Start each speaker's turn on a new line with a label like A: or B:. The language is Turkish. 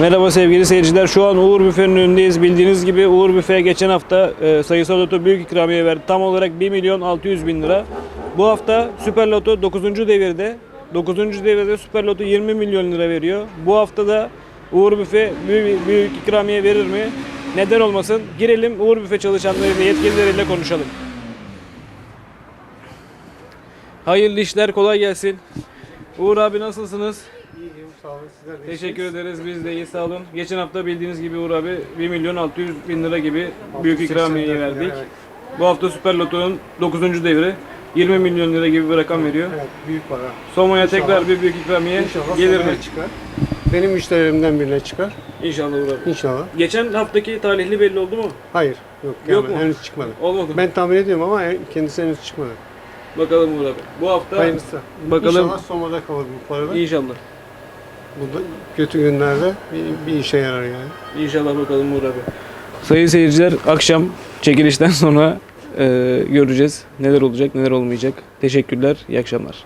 A: Merhaba sevgili seyirciler. Şu an Uğur Büfe'nin önündeyiz. Bildiğiniz gibi Uğur Büfe geçen hafta e, sayısal loto büyük ikramiye verdi. Tam olarak 1 milyon 600 bin lira. Bu hafta Süper Loto 9. devirde. 9. devirde Süper Loto 20 milyon lira veriyor. Bu hafta da Uğur Büfe büyük, büyük ikramiye verir mi? Neden olmasın? Girelim Uğur Büfe çalışanlarıyla, yetkilileriyle konuşalım. Hayırlı işler kolay gelsin. Uğur abi nasılsınız?
B: İyiyim, sağ olun. Sizler de
A: Teşekkür
B: iyisiniz.
A: ederiz. Biz de iyi sağ olun. Geçen hafta bildiğiniz gibi Uğur abi 1 milyon 600 bin lira gibi büyük ikramiye
B: 84
A: verdik.
B: Evet,
A: Bu hafta Süper Loto'nun 9. devri 20 milyon lira gibi bir rakam veriyor.
B: evet, büyük para.
A: Soma'ya
B: İnşallah.
A: tekrar bir büyük ikramiye
B: İnşallah
A: gelir mi?
B: çıkar. Benim müşterilerimden birine çıkar.
A: İnşallah Uğur abi.
B: İnşallah.
A: Geçen haftaki talihli belli oldu mu?
B: Hayır, yok.
A: Yok
B: gelmedi.
A: mu?
B: Henüz çıkmadı.
A: Olmadı.
B: Ben tahmin ediyorum ama kendisi henüz çıkmadı.
A: Bakalım Uğur abi. Bu hafta
B: Hayırlısı.
A: Bakalım.
B: İnşallah Soma'da kalır bu paralar.
A: inşallah.
B: Bu da kötü günlerde bir, bir işe yarar yani.
A: İnşallah bakalım Uğur abi. Sayın seyirciler akşam çekilişten sonra e, göreceğiz neler olacak neler olmayacak. Teşekkürler. İyi akşamlar.